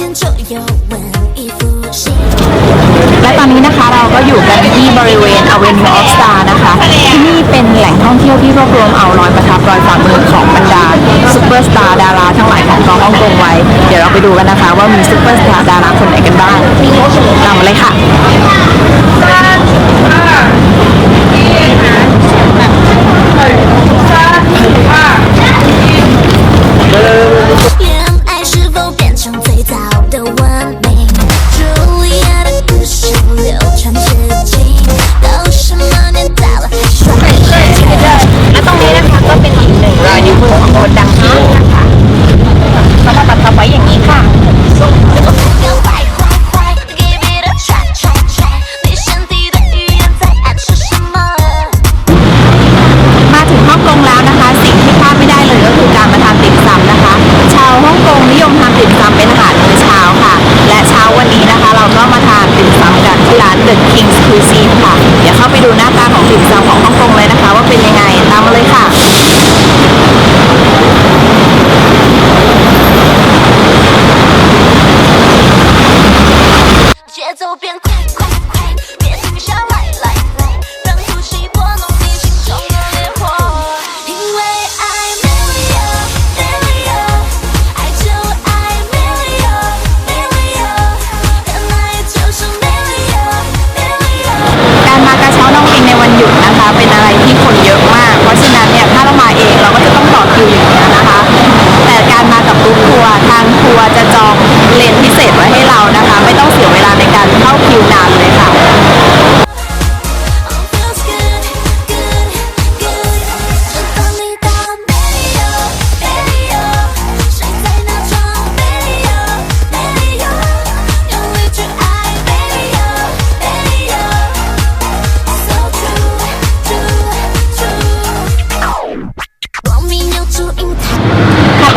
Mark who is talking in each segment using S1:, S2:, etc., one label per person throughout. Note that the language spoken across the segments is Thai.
S1: 前从前就有文艺复兴。
S2: และตอนนี้นะคะเราก็อยู่กันที่บริเวณ Avenue of Star นะคะ ที่นี่เป็นแหล่งท่องเที่ยวที่รวบรวมเอารอยประทับรอยฝ่ามือของบรรดาซูเปอร์สตาร์ดาราทั้งหลายของเกาฮ่องกงไว้ เดี๋ยวเราไปดูกันนะคะ ว่ามีซูเปอร์สตาร์ดาราคนไหนกันบ้างตามมาเลยค่ะ The King's Cuisine ค่ะ เดี๋ยวเข้าไปดูหน้าตาของติ่มซำของฮ่องกงเลยนะคะ ว่าเป็นยังไง ตามมาเลยค่ะ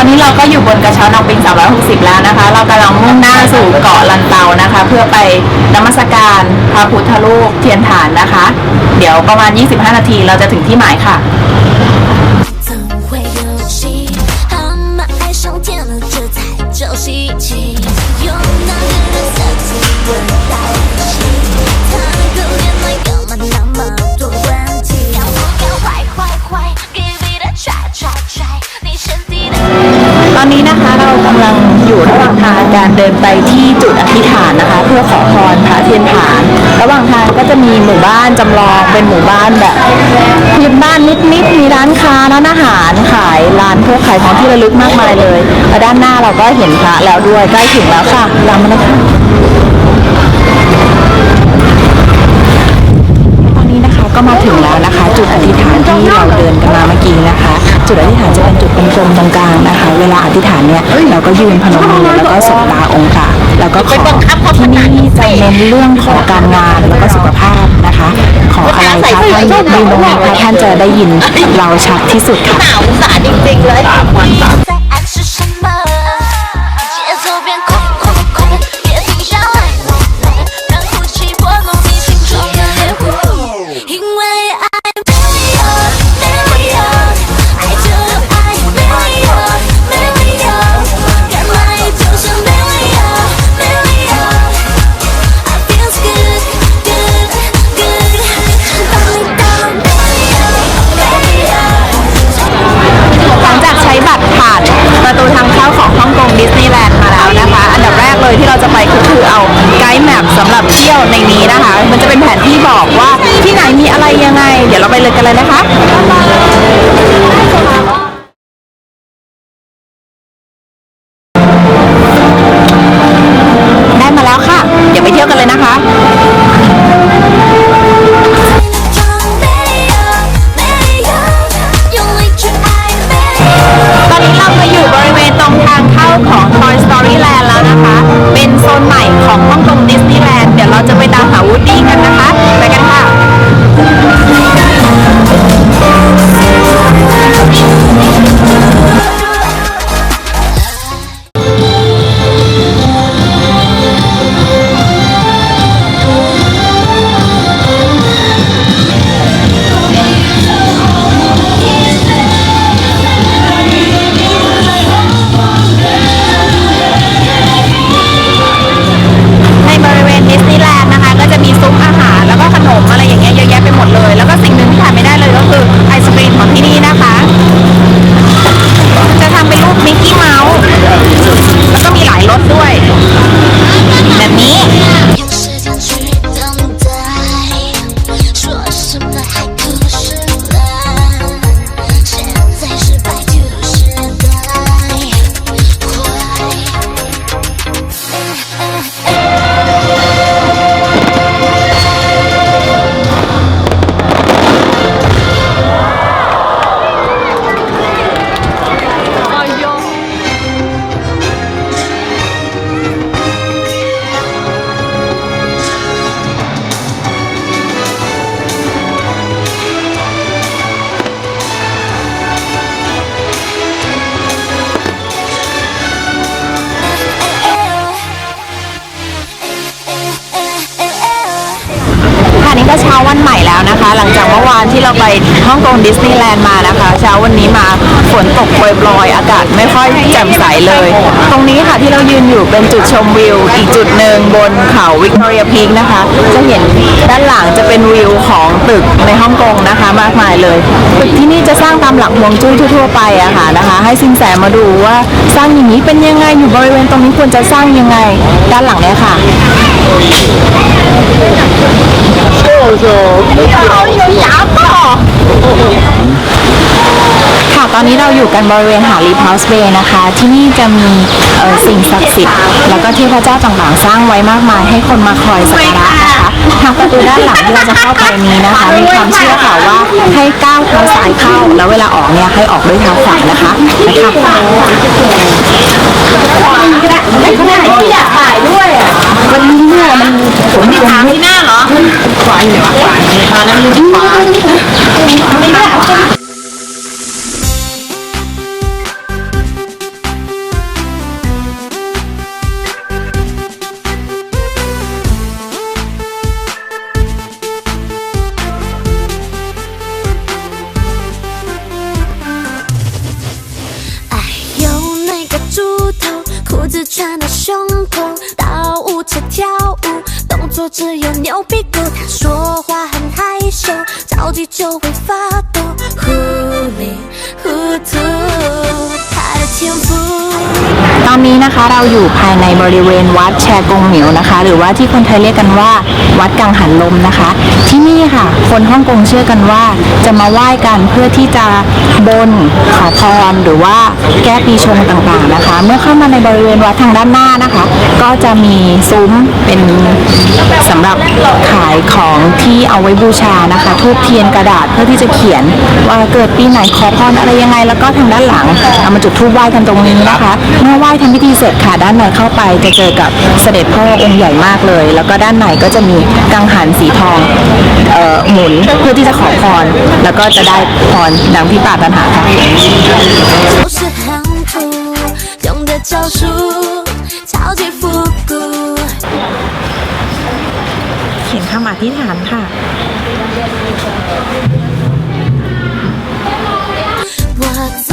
S2: อนนี้เราก็อยู่บนกระเช้าน้องปิง360 แล้วนะคะ เรากำลังมุ่งหน้าสู่เกาะลันเตานะคะ เพื่อไปนมัสการพระพุทธรูปเทียนฐานนะคะ เดี๋ยวประมาณ 25 นาทีเราจะถึงที่หมายค่ะ อนนี้นะคะเรากำลังอยู่ระหว่างทางการเดินไปที่จุดอธิษฐานนะคะ เพื่อขอพรพระเทียนฐาน ระหว่างทางก็จะมีหมู่บ้านจำลองเป็นหมู่บ้านแบบพื้นบ้านนิดๆมีร้านค้าร้านอาหารขายร้านพวกขายของที่ระลึกมากมายเลยแล้วด้านหน้าเราก็เห็นพระแล้วด้วยใกล้ถึงแล้วค่ะตามมาเลยค่ะตอนนี้นะคะก็มาถึงแล้วนะคะ จุดอธิษฐานที่เราเดินกันมาเมื่อกี้นะคะ จุดอธิษฐานจะเป็นจุดกลมๆตรงกลางนะคะ เวลาอธิษฐานเนี่ยเราก็ยืนพนมมือแล้วก็สบตาองค์ค่ะแล้วก็ขอที่นี่จะเน้นเรื่องของการงานแล้วก็สุขภาพนะคะ ขออะไรคะท่านยืนตรงนี้คะท่านจะได้ยินเราชัดที่สุดค่ะหาวสาจริงๆเลย ลของ Toy Story Land แล้วนะคะ เป็นโซนใหม่ของฮ่องกงดิสนีย์แลนด์ เดี๋ยวเราจะไปตามหาวูดดี้กันนะคะ นีย์แลนด์มานะคะ เช้าวันนี้มาฝนตกโปรยๆ อากาศไม่ค่อยแจ่มใสเลย ตรงนี้ค่ะที่เรายืนอยู่เป็นจุดชมวิว อีกจุดหนึ่งบนเขาวิกตอเรียพีคนะคะ จะเห็นด้านหลังจะเป็นวิวของตึกในฮ่องกงนะคะ มากมายเลยตึกที่นี่จะสร้างตามหลักฮวงจุ้ยทั่วๆไปอะค่ะนะคะ ให้สินแสมาดูว่าสร้างอย่างนี้เป็นยังไงอยู่บริเวณตรงนี้ควรจะสร้างยังไง ด้านหลังเนี่ยค่ะ ค่ะตอนนี้เราอยู่กันบริเวณหาดลีพาวส์เบย์นะคะ ที่นี่จะมีเอ่อสิ่งศักดิ์สิทธิ์แล้วก็เทพเจ้าต่างๆสร้างไว้มากมายให้คนมาคอยสักการะนะคะทางประตูด้านหลังที่เราจะเข้าไปนี้นะคะ มีความเชื่อค่ะว่าให้ก้าวเท้าซ้ายเข้า แล้วเวลาออกเนี่ยให้ออกด้วยเท้าขวานะคะนะคะ อยากถ่ายด้วยอะ วันนี้เนี่ยมันฝนตกที่หน้าเหรอขวาอยู่ไหนวะขวาตอนนั้นลืมขวาไ只
S1: 有牛屁股。他说话很害羞，着急就会发抖，
S2: อนนี้นะคะเราอยู่ภายในบริเวณวัดแชกงเหมิวนะคะ หรือว่าที่คนไทยเรียกกันว่า วัดกังหันลมนะคะ ที่นี่ค่ะ คนฮ่องกงเชื่อกันว่าจะมาไหว้กันเพื่อที่จะบนขอพรหรือว่าแก้ปีชงต่างๆนะคะ เมื่อเข้ามาในบริเวณวัดทางด้านหน้านะคะ ก็จะมีซุ้มเป็นสำหรับขายของที่เอาไว้บูชานะคะทูบเทียนกระดาษเพื่อที่จะเขียนว่าเกิดปีไหนขอพรอะไรยังไง แล้วก็ทางด้านหลังเอามาจุดธูปไหว้กันตรงนี้นะคะ เมื่อไหว้ทำพิธีเสร็จค่ะด้านในเข้าไปจะเจอกับเสด็จพ่อองค์ใหญ่มากเลย แล้วก็ด้านในก็จะมีกังหันสีทองเอ่อหมุนเพื่อที่จะขอพร แล้วก็จะได้พรดังที่ปรารถนาค่ะเขียนคำอธิษฐานค่ะ
S1: 我。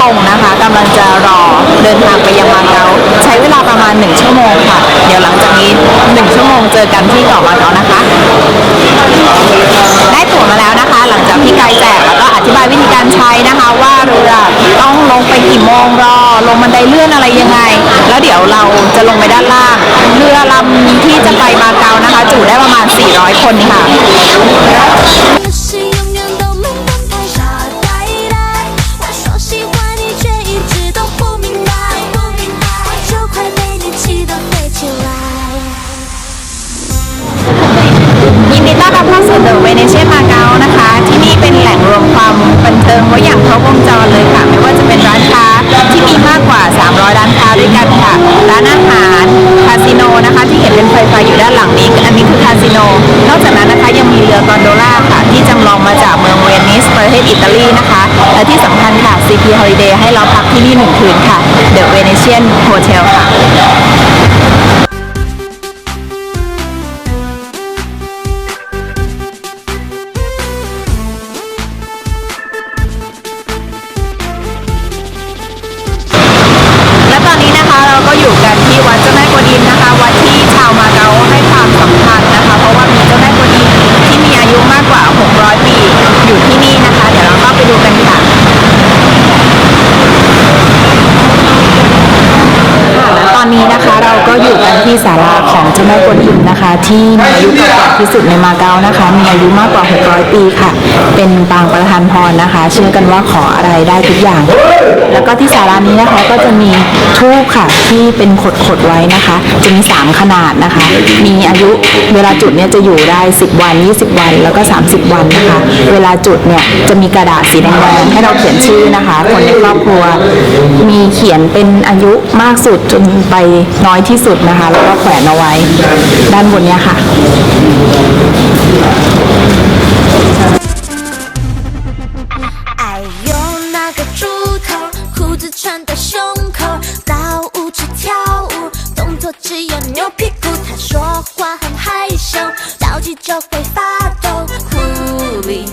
S2: กาะฮ่องนะคะกำลังจะรอเดินทางไปยังมาเก๊าใช้เวลาประมาณ 1 ชั่วโมงค่ะ เดี๋ยวหลังจากนี้ 1 ชั่วโมงเจอกันที่เกาะมาเก๊านะคะ ได้ตั๋วมาแล้วนะคะ หลังจากพี่ไกด์แจกแล้วก็อธิบายวิธีการใช้นะคะว่าเรือต้องลงไปกี่โมงรอ ลงบันไดเลื่อนอะไรยังไง แล้วเดี๋ยวเราจะลงไปด้านล่าง เรือลำที่จะไปมาเก๊านะคะ จุได้ประมาณ 400 คนค่ะ วมความบันเทิงไว้อย่างครบวงจรเลยค่ะ ไม่ว่าจะเป็นร้านค้าที่มีมากกว่า 300 ร้านค้าด้วยกันค่ะ ร้านอาหารคาสิโนนะคะ ที่เห็นเป็นไฟไฟอยู่ด้านหลังนี้อันนี้คือคาสิโน นอกจากนั้นนะคะยังมีเรือกอนโดล่าค่ะ ที่จำลองมาจากเมืองเวนิสประเทศอิตาลีนะคะ และที่สำคัญค่ะ CP Holiday ให้เราพักที่นี่หนึ่งคืนค่ะ The Venetian Hotel ค่ะ สุดในมาเก๊านะคะ มีอายุมากกว่า 600 ปีค่ะ เป็นปางประธานพรนะคะ เชื่อกันว่าขออะไรได้ทุกอย่าง แล้วก็ที่ศาลานี้นะคะก็จะมีทูบค่ะที่เป็นขดขดๆไว้นะคะ จะมี 3 ขนาดนะคะ มีอายุเวลาจุดเนี่ยจะอยู่ได้ 10 วัน 20 วัน แล้วก็ 30 วันนะคะ เวลาจุดเนี่ยจะมีกระดาษสีแดงๆให้เราเขียนชื่อนะคะ คนในครอบครัว มีเขียนเป็นอายุมากสุดจนไปน้อยที่สุดนะคะ แล้วก็แขวนเอาไว้ด้านบนเนี่ยค่ะ
S1: 哎呦，那个猪头，裤子穿到胸口，老舞池跳舞，动作只有扭屁股。他说话很害羞，着急就会发抖，糊里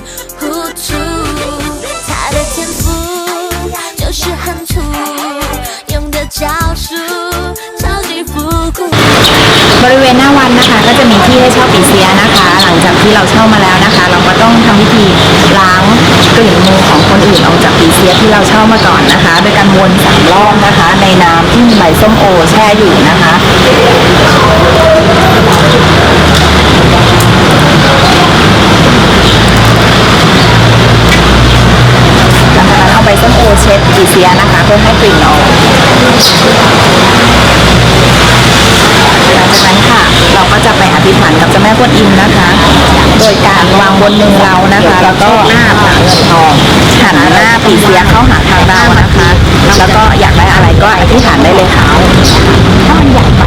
S2: บริเวณหน้าวันนะคะก็จะมีที่ให้เช่าปีเซียนะคะ หลังจากที่เราเช่ามาแล้วนะคะ เราก็ต้องทำพิธีล้างกลิ่นมือของคนอื่นออกจากปีเซียที่เราเช่ามาก่อนนะคะ โดยการวนสามรอบนะคะ ในน้ำที่มีใบส้มโอแช่อยู่นะคะ บนมือเรานะคะ แล้วก็หน้าผาเงินทองหันหน้าปีเสียเข้าหาทางเรานะคะ แล้วก็อยากได้อะไรก็อธิษฐานได้เลยค่ะถ้ามันใหญ่ไป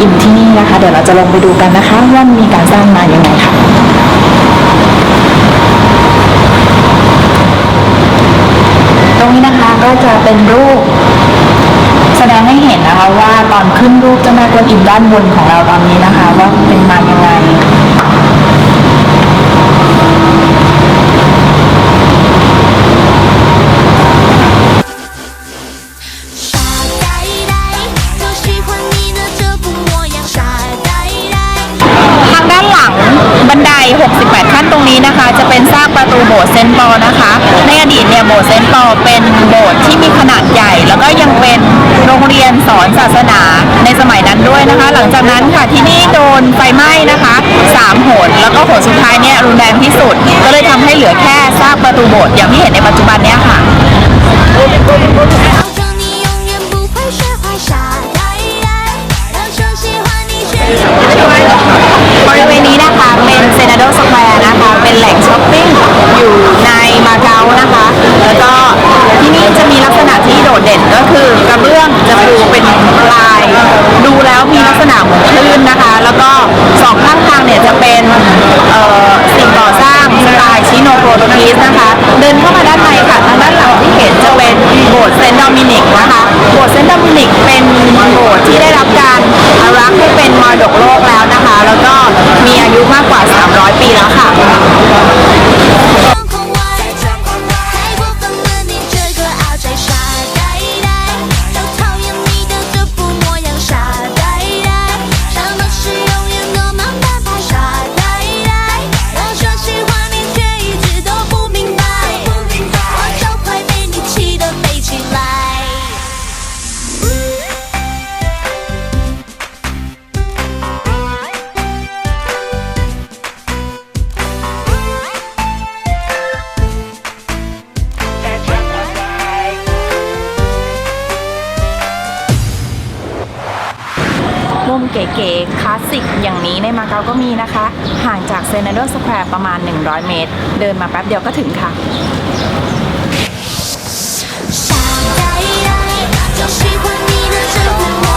S2: อิมที่นี่นะคะ เดี๋ยวเราจะลงไปดูกันนะคะว่ามีการสร้างมาอย่างไงค่ะตรงนี้นะคะก็จะเป็นรูป แสดงให้เห็นนะคะว่าตอนขึ้นรูปเจ้าแม่กวนอิมด้านบนของเราตอนนี้นะคะ ว่าเป็นมายังไง คะจะเป็นซากประตูโบสถ์เซนต์ปอลนะคะ ในอดีตเนี่ยโบสถ์เซนต์ปอลเป็นโบสถ์ที่มีขนาดใหญ่ แล้วก็ยังเป็นโรงเรียนสอนศาสนาในสมัยนั้นด้วยนะคะ หลังจากนั้นค่ะที่นี่โดนไฟไหม้นะคะสามหนแล้วก็โหนสุดท้ายเนี่ยรุนแรงที่สุด ก็เลยทำให้เหลือแค่ซากประตูโบสถ์อย่างที่เห็นในปัจจุบันเนี่ยค่ะบริเวณนี้นะคะเป็นเซนาโดสแควร์ เป็นแหล่งช้อปปิ้งอยู่ใน คลาสสิกอย่างนี้ในมาเก๊าก็มีนะคะ ห่างจากเซน a ด o สแควร์ประมาณ 100 เมตร เดินมาแป๊บเดียวก็ถึงค่ะ
S1: 傻呆呆，就喜欢你的这副模样，傻